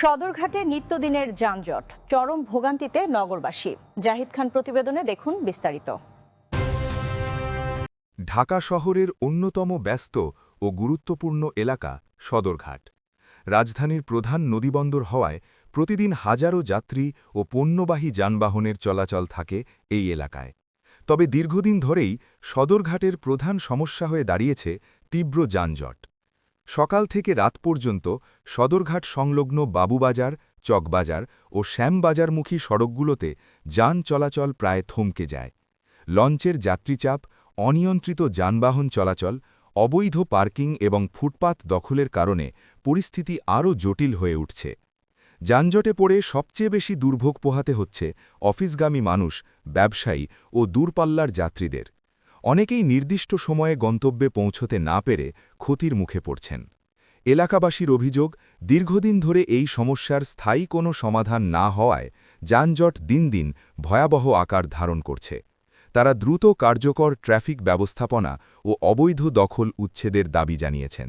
সদরঘাটে নিত্যদিনের যানজট, চরম ভোগান্তিতে নগরবাসী। জাহিদ খান প্রতিবেদনে দেখুন বিস্তারিত। ঢাকা শহরের অন্যতম ব্যস্ত ও গুরুত্বপূর্ণ এলাকা সদরঘাট। রাজধানীর প্রধান নদীবন্দর হওয়ায় প্রতিদিন হাজারো যাত্রী ও পণ্যবাহী যানবাহনের চলাচল থাকে এই এলাকায়। তবে দীর্ঘদিন ধরেই সদরঘাটের প্রধান সমস্যা হয়ে দাঁড়িয়েছে তীব্র যানজট। সকাল থেকে রাত পর্যন্ত সদরঘাট সংলগ্ন বাবুবাজার, চকবাজার ও শ্যামবাজারমুখী সড়কগুলোতে যান চলাচল প্রায় থমকে যায়। লঞ্চের যাত্রীচাপ, অনিয়ন্ত্রিত যানবাহন চলাচল, অবৈধ পার্কিং এবং ফুটপাত দখলের কারণে পরিস্থিতি আরও জটিল হয়ে উঠছে। যানজটে পড়ে সবচেয়ে বেশি দুর্ভোগ পোহাতে হচ্ছে অফিসগামী মানুষ, ব্যবসায়ী ও দূরপাল্লার যাত্রীদের। অনেকেই নির্দিষ্ট সময়ে গন্তব্যে পৌঁছতে না পেরে ক্ষতির মুখে পড়ছেন। এলাকাবাসীর অভিযোগ, দীর্ঘদিন ধরে এই সমস্যার স্থায়ী কোনো সমাধান না হওয়ায় যানজট দিন দিন ভয়াবহ আকার ধারণ করছে। তারা দ্রুত কার্যকর ট্রাফিক ব্যবস্থাপনা ও অবৈধ দখল উচ্ছেদের দাবি জানিয়েছেন।